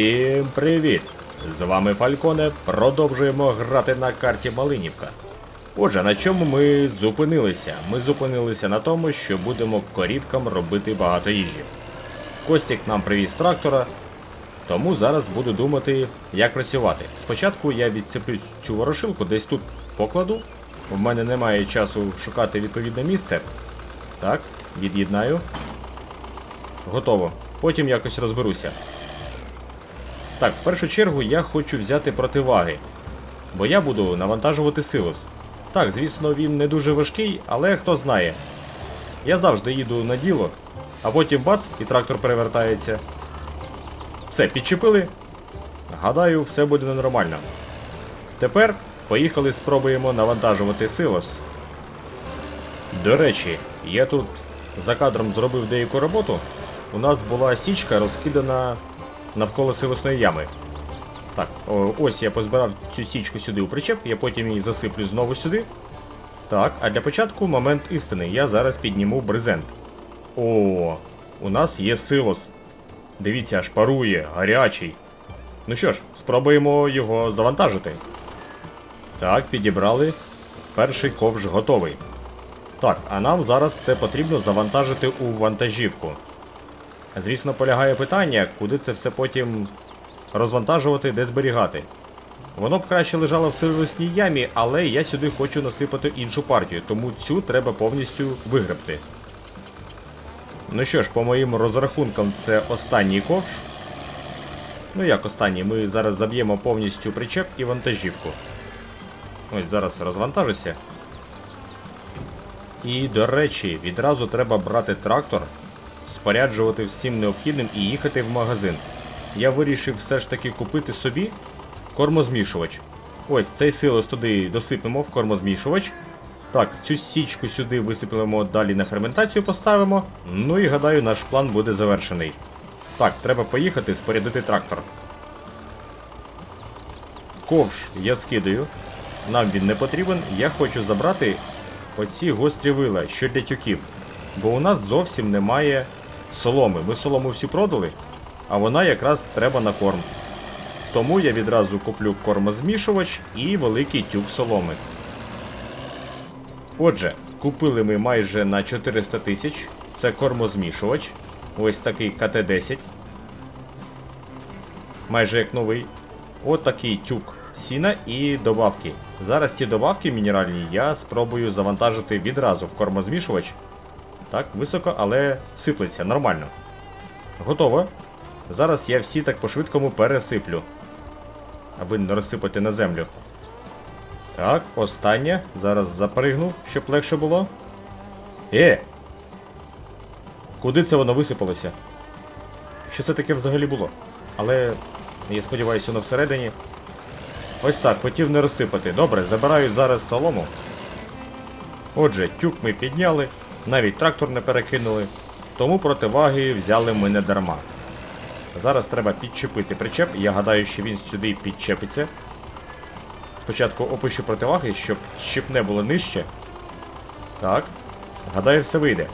Всім привіт! З вами Фальконе. Продовжуємо грати на карті Малинівка. Отже, на чому ми зупинилися? Ми зупинилися на тому, що будемо корівкам робити багато їжі. Костік нам привіз трактора, тому зараз буду думати, як працювати. Спочатку я відцеплю цю ворошилку, десь тут покладу. У мене немає часу шукати відповідне місце. Так, від'єднаю. Готово. Потім якось розберуся. Так, в першу чергу я хочу взяти противаги, бо я буду навантажувати силос. Так, звісно, він не дуже важкий, але хто знає. Я завжди їду на діло, а потім бац, і трактор перевертається. Все, підчепили. Гадаю, все буде нормально. Тепер поїхали спробуємо навантажувати силос. До речі, я тут за кадром зробив деяку роботу. У нас була січка розкидана навколо силосної ями. Так, ось я позбирав цю січку сюди у причеп, я потім її засиплю знову сюди. Так, а для початку момент істини. Я зараз підніму брезент. О, у нас є силос. Дивіться, аж парує, гарячий. Ну що ж, спробуємо його завантажити. Так, підібрали. Перший ковш готовий. Так, а нам зараз це потрібно завантажити у вантажівку. Звісно, полягає питання, куди це все потім розвантажувати, де зберігати. Воно б краще лежало в силосній ямі, але я сюди хочу насипати іншу партію, тому цю треба повністю вигребти. Ну що ж, по моїм розрахункам, це останній ковш. Ну як останній, ми зараз заб'ємо повністю причеп і вантажівку. Ось зараз розвантажуся. І, до речі, відразу треба брати трактор, споряджувати всім необхідним і їхати в магазин. Я вирішив все ж таки купити собі кормозмішувач. Ось цей силос туди досипемо в кормозмішувач. Так, цю січку сюди висиплемо, далі на ферментацію поставимо. Ну і гадаю, наш план буде завершений. Так, треба поїхати спорядити трактор. Ковш я скидаю. Нам він не потрібен. Я хочу забрати оці гострі вила, що для тюків. Бо у нас зовсім немає соломи. Ми солому всю продали, а вона якраз треба на корм. Тому я відразу куплю кормозмішувач і великий тюк соломи. Отже, купили ми майже на 400 тисяч. Це кормозмішувач. Ось такий КТ-10. Майже як новий. От такий тюк сіна і добавки. Зараз ці добавки мінеральні я спробую завантажити відразу в кормозмішувач. Так, високо, але сиплеться нормально. Готово. Зараз я всі так по-швидкому пересиплю. Аби не розсипати на землю. Так, останнє. Зараз запригну, щоб легше було. Е! Куди це воно висипалося? Що це таке взагалі було? Але я сподіваюся, воно всередині. Ось так, хотів не розсипати. Добре, забираю зараз солому. Отже, тюк ми підняли, навіть трактор не перекинули, тому противаги взяли ми не дарма. Зараз треба підчепити причеп, я гадаю, що він сюди підчепиться. Спочатку опущу противаги, щоб щепне було нижче. Так. Гадаю, все вийде.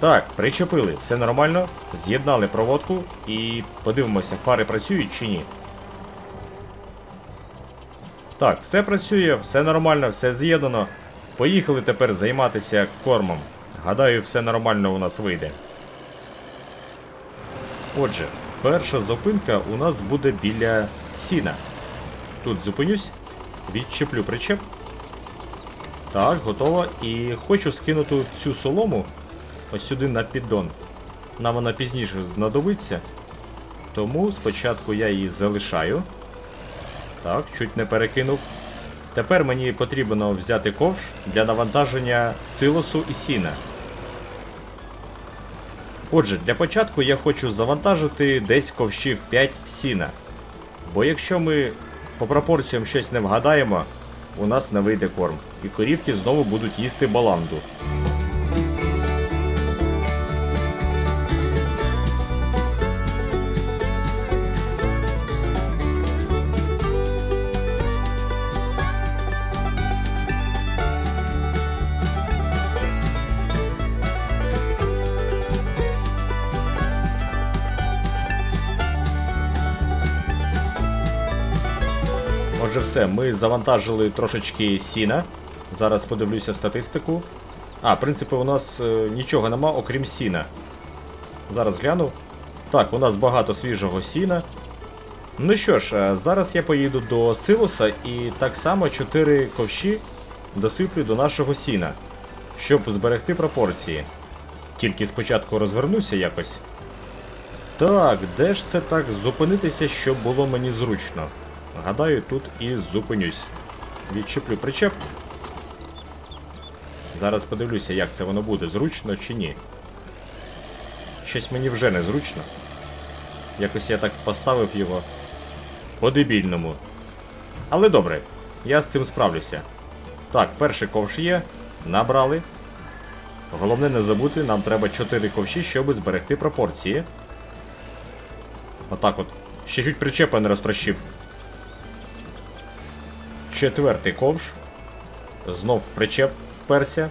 Так, причепили, все нормально. З'єднали проводку і подивимося, фари працюють чи ні. Так, все працює, все нормально, все з'єднано. Поїхали тепер займатися кормом. Гадаю, все нормально у нас вийде. Отже, перша зупинка у нас буде біля сіна. Тут зупинюсь, відчеплю причеп. Так, готово. І хочу скинути цю солому ось сюди на піддон. Нам вона пізніше знадобиться. Тому спочатку я її залишаю. Так, чуть не перекинув. Тепер мені потрібно взяти ковш для навантаження силосу і сіна. Отже, для початку я хочу завантажити десь ковшів 5 сіна. Бо якщо ми по пропорціям щось не вгадаємо, у нас не вийде корм. І корівки знову будуть їсти баланду. Все, ми завантажили трошечки сіна. Зараз подивлюся статистику. А, в принципі, у нас е, нічого нема, окрім сіна. Зараз гляну. Так, у нас багато свіжого сіна. Ну що ж, е, зараз я поїду до силоса і так само 4 ковші досиплю до нашого сіна, щоб зберегти пропорції. Тільки спочатку розвернуся якось. Так, де ж це так зупинитися, щоб було мені зручно? Гадаю, тут і зупинюсь. Відчеплю причеп. Зараз подивлюся, як це воно буде, зручно чи ні. Щось мені вже не зручно. Якось я так поставив його по-дебільному. Але добре, я з цим справлюся. Так, перший ковш є. Набрали. Головне не забути, нам треба 4 ковші, щоб зберегти пропорції. Отак от. Ще чуть причепа не розтрощив. Четвертий ковш. Знов причеп вперся.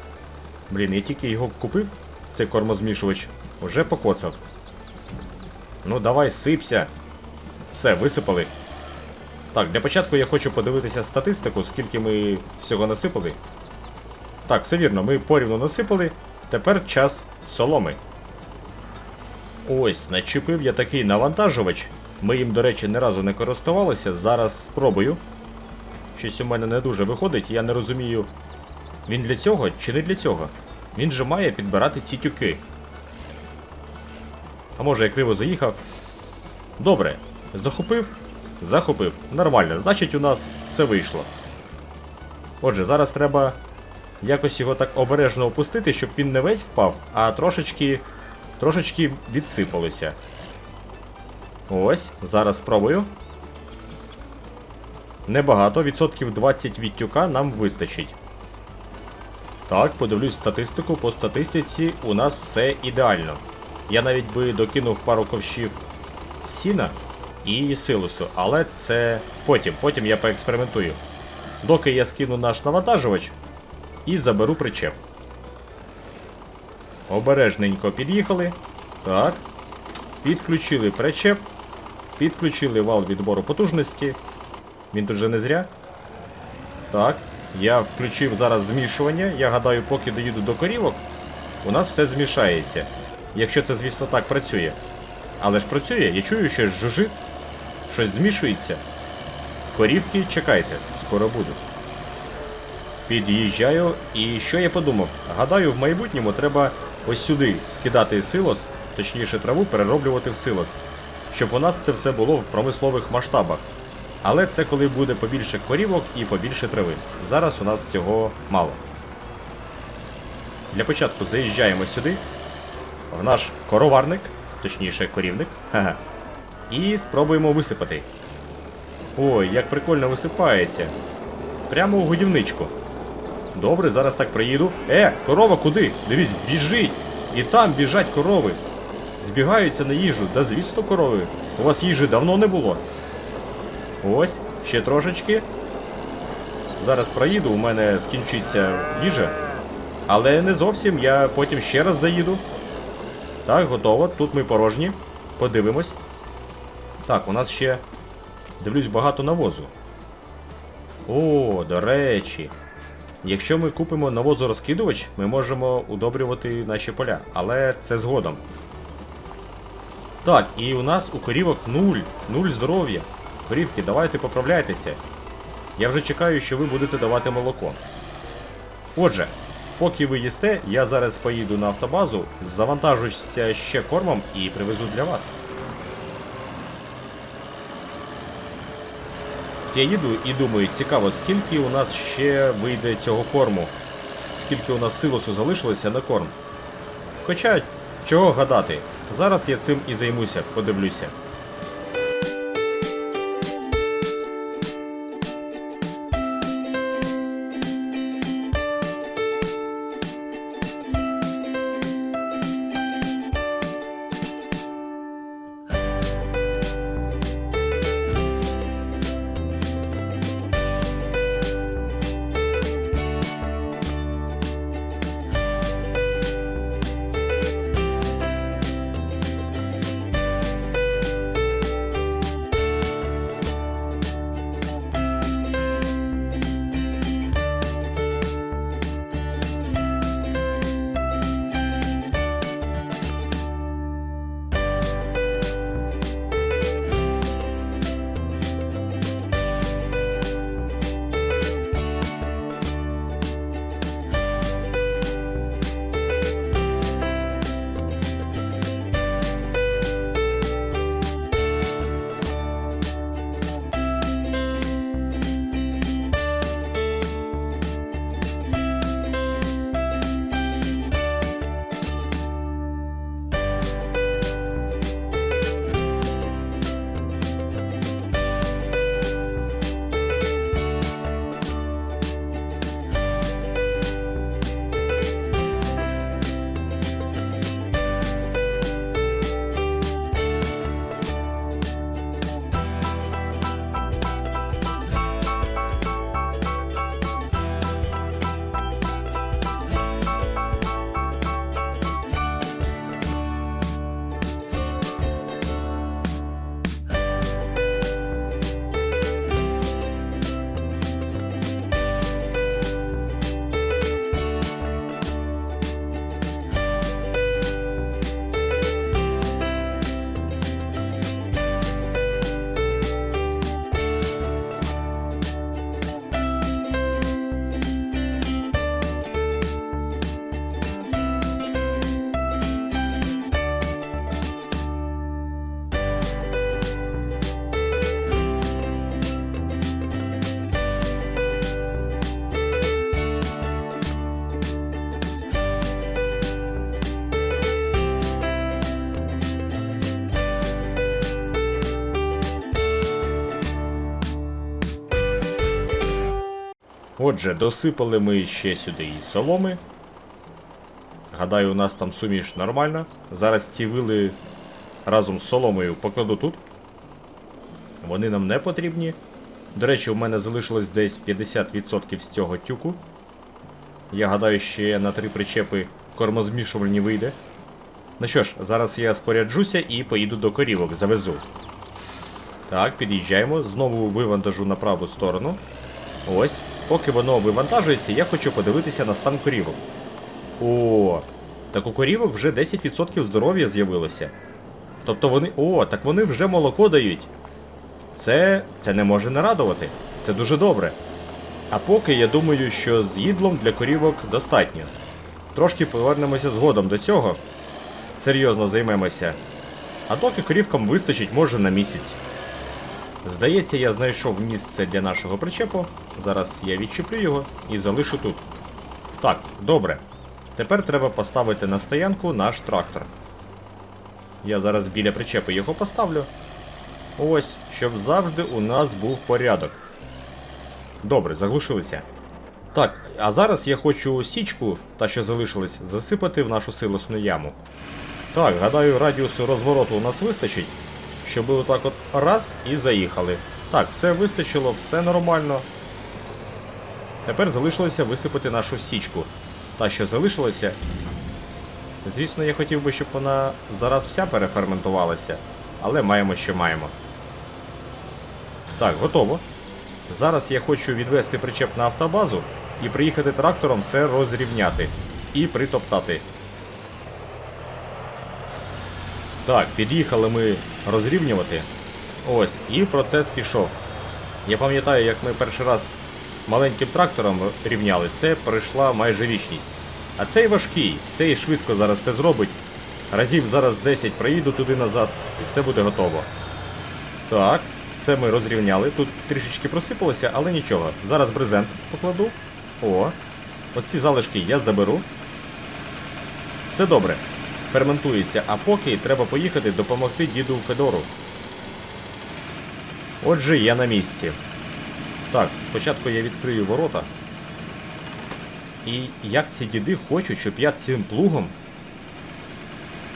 Блін, я тільки його купив, цей кормозмішувач, уже покоцав. Ну давай, сипся. Все, висипали. Так, для початку я хочу подивитися статистику, скільки ми всього насипали. Так, все вірно, ми порівну насипали. Тепер час соломи. Ось, начепив я такий навантажувач. Ми їм, до речі, ні разу не користувалися. Зараз спробую. Щось у мене не дуже виходить, я не розумію. Він для цього чи не для цього? Він же має підбирати ці тюки. А може я криво заїхав? Добре. Захопив? Захопив. Нормально. Значить у нас все вийшло. Отже, зараз треба якось його так обережно опустити, щоб він не весь впав, а трошечки. трошечки відсипалося. Ось, зараз спробую. Небагато, відсотків 20 від тюка нам вистачить. Так, подивлюсь статистику. По статистиці у нас все ідеально. Я навіть би докинув пару ковшів сіна і силусу, але це потім, потім я поекспериментую. Доки я скину наш навантажувач і заберу причеп. Обережненько під'їхали. Так. Підключили причеп. Підключили вал відбору потужності. Він тут же не зря. Так. Я включив зараз змішування. Я гадаю, поки доїду до корівок, у нас все змішається. Якщо це, звісно, так працює. Але ж працює, я чую, що жужжить, щось змішується. Корівки, чекайте, скоро буду. Під'їжджаю, і що я подумав? Гадаю, в майбутньому треба ось сюди скидати силос, точніше траву перероблювати в силос, щоб у нас це все було в промислових масштабах. Але це коли буде побільше корівок і побільше трави. Зараз у нас цього мало. Для початку заїжджаємо сюди, в наш короварник, точніше корівник, ха-ха, і спробуємо висипати. Ой, як прикольно висипається. Прямо у годівничку. Добре, зараз так приїду. Е, корова куди? Дивіться, біжить! І там біжать корови. Збігаються на їжу. Да звісно, корови. У вас їжі давно не було. Ось, ще трошечки. Зараз проїду, у мене скінчиться їжа. Але не зовсім, я потім ще раз заїду. Так, готово. Тут ми порожні. Подивимось. Так, у нас ще. Дивлюсь, багато навозу. О, до речі. Якщо ми купимо навозорозкидувач, ми можемо удобрювати наші поля, але це згодом. Так, і у нас у корівок нуль. Нуль здоров'я. Корівки, давайте поправляйтеся. Я вже чекаю, що ви будете давати молоко. Отже, поки ви їсте, я зараз поїду на автобазу, завантажуся ще кормом і привезу для вас. Я їду і думаю, цікаво, скільки у нас ще вийде цього корму, скільки у нас силосу залишилося на корм. Хоча, чого гадати, зараз я цим і займуся, подивлюся. Отже, досипали ми ще сюди і соломи. Гадаю, у нас там суміш нормальна. Зараз ці вили разом з соломою покладу тут. Вони нам не потрібні. До речі, у мене залишилось десь 50% з цього тюку. Я гадаю, ще на три причепи кормозмішувальні вийде. Ну що ж, зараз я споряджуся і поїду до корівок, завезу. Так, під'їжджаємо, знову вивантажу на праву сторону. Ось, поки воно вивантажується, я хочу подивитися на стан корівок. О, так у корівок вже 10% здоров'я з'явилося. Тобто вони. О, так вони вже молоко дають. Це. це не може не радувати. Це дуже добре. А поки я думаю, що з їдлом для корівок достатньо. Трошки повернемося згодом до цього. Серйозно займемося. А доки корівкам вистачить, може на місяць. Здається, я знайшов місце для нашого причепу. Зараз я відчеплю його і залишу тут. Так, добре. Тепер треба поставити на стоянку наш трактор. Я зараз біля причепу його поставлю. Ось, щоб завжди у нас був порядок. Добре, заглушилися. Так, а зараз я хочу січку, та що залишилась, засипати в нашу силосну яму. Так, гадаю, радіусу розвороту у нас вистачить, щоб отак от раз і заїхали. Так, все вистачило, все нормально. Тепер залишилося висипати нашу січку. Та, що залишилося. Звісно, я хотів би, щоб вона зараз вся переферментувалася, але маємо, що маємо. Так, готово. Зараз я хочу відвести причеп на автобазу і приїхати трактором все розрівняти і притоптати. Так, під'їхали ми розрівнювати. Ось, і процес пішов. Я пам'ятаю, як ми перший раз маленьким трактором рівняли, це пройшла майже вічність. А цей важкий, цей швидко зараз все зробить. Разів зараз 10 проїду туди назад і все буде готово. Так, все ми розрівняли. Тут трішечки просипалося, але нічого. Зараз брезент покладу. О, оці залишки я заберу. Все добре. Ферментується, а поки треба поїхати допомогти діду Федору. Отже, я на місці. Так, спочатку я відкрию ворота. І як ці діди хочуть, щоб я цим плугом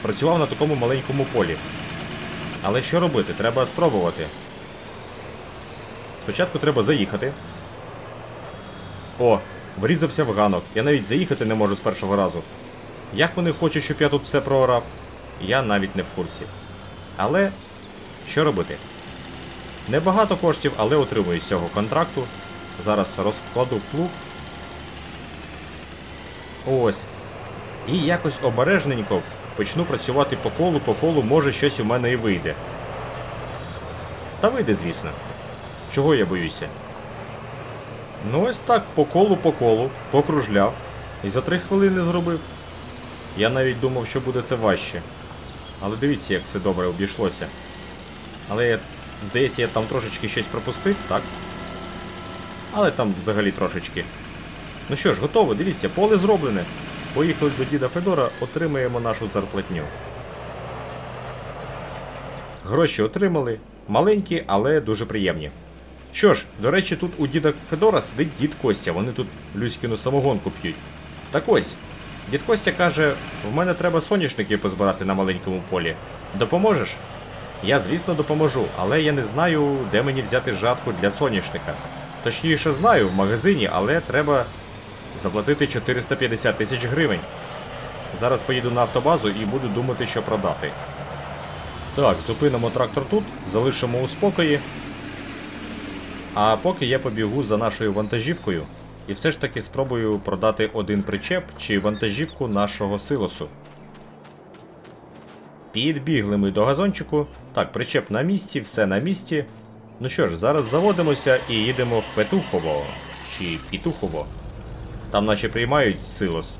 працював на такому маленькому полі. Але що робити? Треба спробувати. Спочатку треба заїхати. О, врізався в ганок. Я навіть заїхати не можу з першого разу. Як вони хочуть, щоб я тут все проорав? Я навіть не в курсі. Але що робити? Небагато коштів, але отримую з цього контракту. Зараз розкладу плуг. Ось. І якось обережненько почну працювати по колу, по колу, може щось у мене і вийде. Та вийде, звісно. Чого я боюся? Ну ось так, по колу, по колу, покружляв. І за три хвилини зробив. Я навіть думав, що буде це важче. Але дивіться, як все добре обійшлося. Але здається, я там трошечки щось пропустив, так? Але там взагалі трошечки. Ну що ж, готово, дивіться, поле зроблене. Поїхали до діда Федора, отримаємо нашу зарплатню. Гроші отримали. Маленькі, але дуже приємні. Що ж, до речі, тут у діда Федора сидить дід Костя, вони тут Люськіну самогонку п'ють. Так ось, дід Костя каже, в мене треба соняшники позбирати на маленькому полі. Допоможеш? Я, звісно, допоможу, але я не знаю, де мені взяти жатку для соняшника. Точніше знаю, в магазині, але треба заплатити 450 тисяч гривень. Зараз поїду на автобазу і буду думати, що продати. Так, зупинимо трактор тут, залишимо у спокої. А поки я побігу за нашою вантажівкою і все ж таки спробую продати один причеп чи вантажівку нашого силосу. Підбігли ми до газончику. Так, причеп на місці, все на місці. Ну що ж, зараз заводимося і їдемо в Петухово. Чи Пітухово. Там наче приймають силос.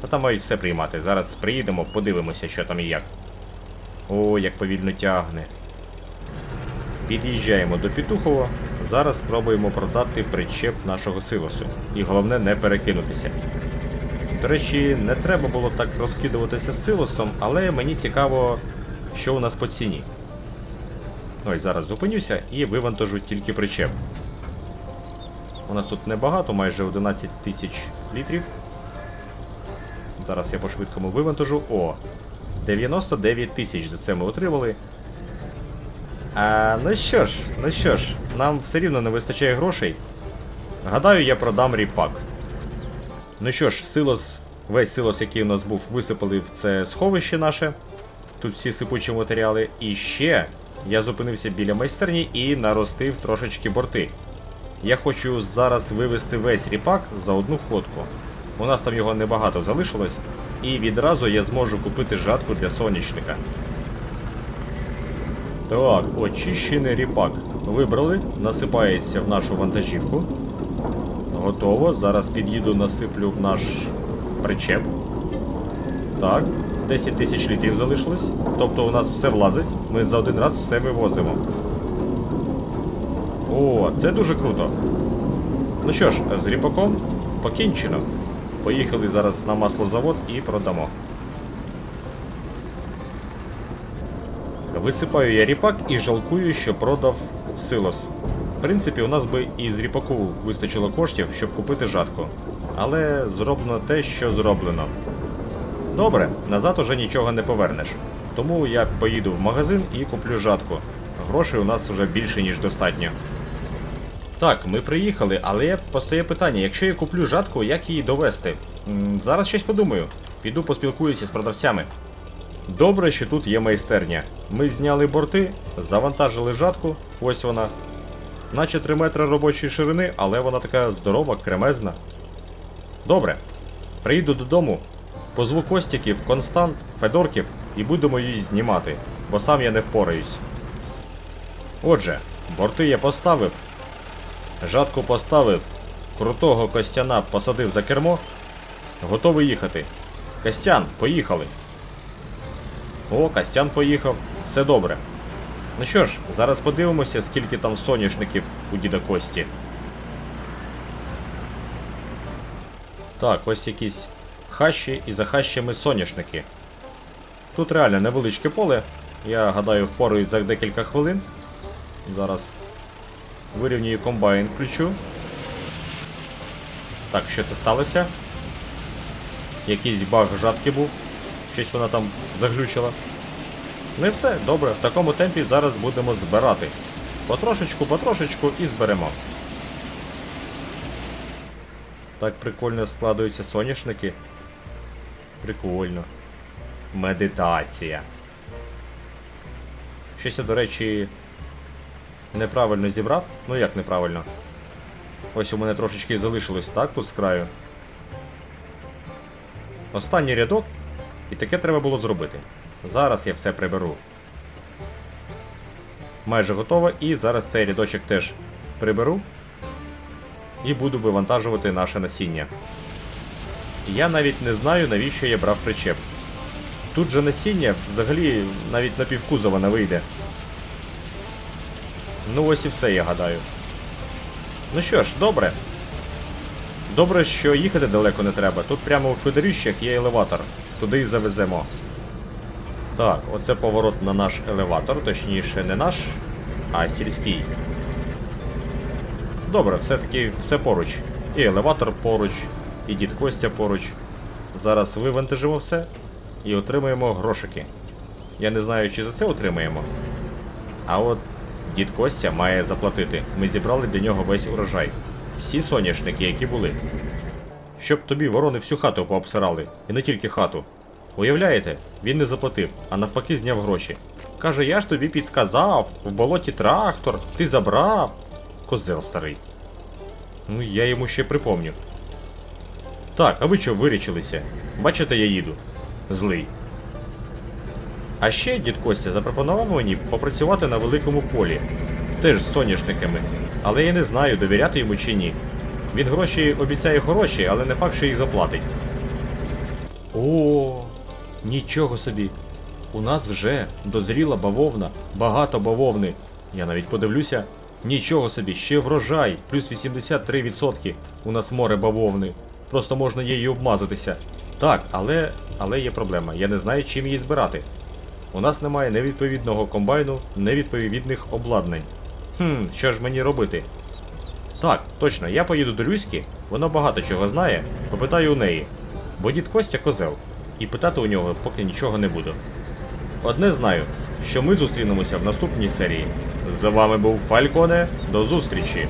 Та там мають все приймати. Зараз приїдемо, подивимося, що там і як. О, як повільно тягне. Під'їжджаємо до Пітухова. Зараз спробуємо продати причеп нашого силосу. І головне не перекинутися. До речі, не треба було так розкидуватися з силосом, але мені цікаво, що у нас по ціні. Ось зараз зупинюся і вивантажу тільки причеп. У нас тут небагато, майже 11 тисяч літрів. Зараз я по швидкому вивантажу. О! 99 тисяч за це ми отримали. А, ну що ж, ну що ж, нам все рівно не вистачає грошей. Гадаю, я продам ріпак. Ну що ж, силос, весь силос, який у нас був, висипали в це сховище наше. Тут всі сипучі матеріали. І ще я зупинився біля майстерні і наростив трошечки борти. Я хочу зараз вивести весь ріпак за одну ходку. У нас там його небагато залишилось, і відразу я зможу купити жатку для сонячника. Так, очищений ріпак. Вибрали, насипається в нашу вантажівку. Готово. Зараз під'їду, насиплю в наш причеп. Так, 10 тисяч літрів залишилось. Тобто у нас все влазить. Ми за один раз все вивозимо. О, це дуже круто. Ну що ж, з ріпаком покінчено. Поїхали зараз на маслозавод і продамо. Висипаю я ріпак і жалкую, що продав силос. В принципі, у нас би і з ріпаку вистачило коштів, щоб купити жатку. Але зроблено те, що зроблено. Добре, назад уже нічого не повернеш. Тому я поїду в магазин і куплю жатку. Грошей у нас вже більше, ніж достатньо. Так, ми приїхали, але постає питання, якщо я куплю жатку, як її довести? М, зараз щось подумаю. Піду поспілкуюся з продавцями. Добре, що тут є майстерня. Ми зняли борти, завантажили жатку, ось вона. Наче 3 метри робочої ширини, але вона така здорова, кремезна. Добре. Приїду додому, позву Костіків, Констант, Федорків і будемо її знімати, бо сам я не впораюсь. Отже, борти я поставив, жатку поставив, крутого Костяна посадив за кермо, готовий їхати. Костян, поїхали. О, Костян поїхав. Все добре. Ну що ж, зараз подивимося, скільки там соняшників у діда Кості. Так, ось якісь хащі і за хащами соняшники. Тут реально невеличке поле. Я гадаю, впораюсь за декілька хвилин. Зараз вирівнюю комбайн, включу. Так, що це сталося? Якийсь баг жатки був. Щось вона там заглючила. Ну і все, добре, в такому темпі зараз будемо збирати. Потрошечку, потрошечку і зберемо. Так прикольно складаються соняшники. Прикольно. Медитація. Щось я, до речі, неправильно зібрав. Ну як неправильно? Ось у мене трошечки залишилось так тут з краю. Останній рядок, і таке треба було зробити. Зараз я все приберу. Майже готово, і зараз цей рядочок теж приберу. І буду вивантажувати наше насіння. Я навіть не знаю, навіщо я брав причеп. Тут же насіння взагалі навіть на півкузова не вийде. Ну ось і все, я гадаю. Ну що ж, добре. Добре, що їхати далеко не треба. Тут прямо у Федоріщах є елеватор. Туди і завеземо. Так, оце поворот на наш елеватор, точніше, не наш, а сільський. Добре, все-таки все поруч. І елеватор поруч, і дід Костя поруч. Зараз вивантажимо все і отримаємо грошики. Я не знаю, чи за це отримаємо. А от дід Костя має заплатити. Ми зібрали для нього весь урожай. Всі соняшники, які були. Щоб тобі ворони всю хату пообсирали, і не тільки хату. Уявляєте, він не заплатив, а навпаки зняв гроші. Каже, я ж тобі підсказав, в болоті трактор, ти забрав. Козел старий. Ну, я йому ще припомню. Так, а ви що вирічилися? Бачите, я їду. Злий. А ще дід Костя запропонував мені попрацювати на великому полі, теж з соняшниками, але я не знаю, довіряти йому чи ні. Він гроші обіцяє хороші, але не факт, що їх заплатить. О, нічого собі. У нас вже дозріла бавовна, багато бавовни. Я навіть подивлюся. Нічого собі, ще врожай, плюс 83%. У нас море бавовни. Просто можна її обмазатися. Так, але, але є проблема. Я не знаю, чим її збирати. У нас немає невідповідного комбайну, невідповідних обладнань. Хм, що ж мені робити? Так, точно, я поїду до Люськи, вона багато чого знає, попитаю у неї. Бо дід Костя козел, і питати у нього поки нічого не буду. Одне знаю, що ми зустрінемося в наступній серії. З вами був Фальконе, до зустрічі!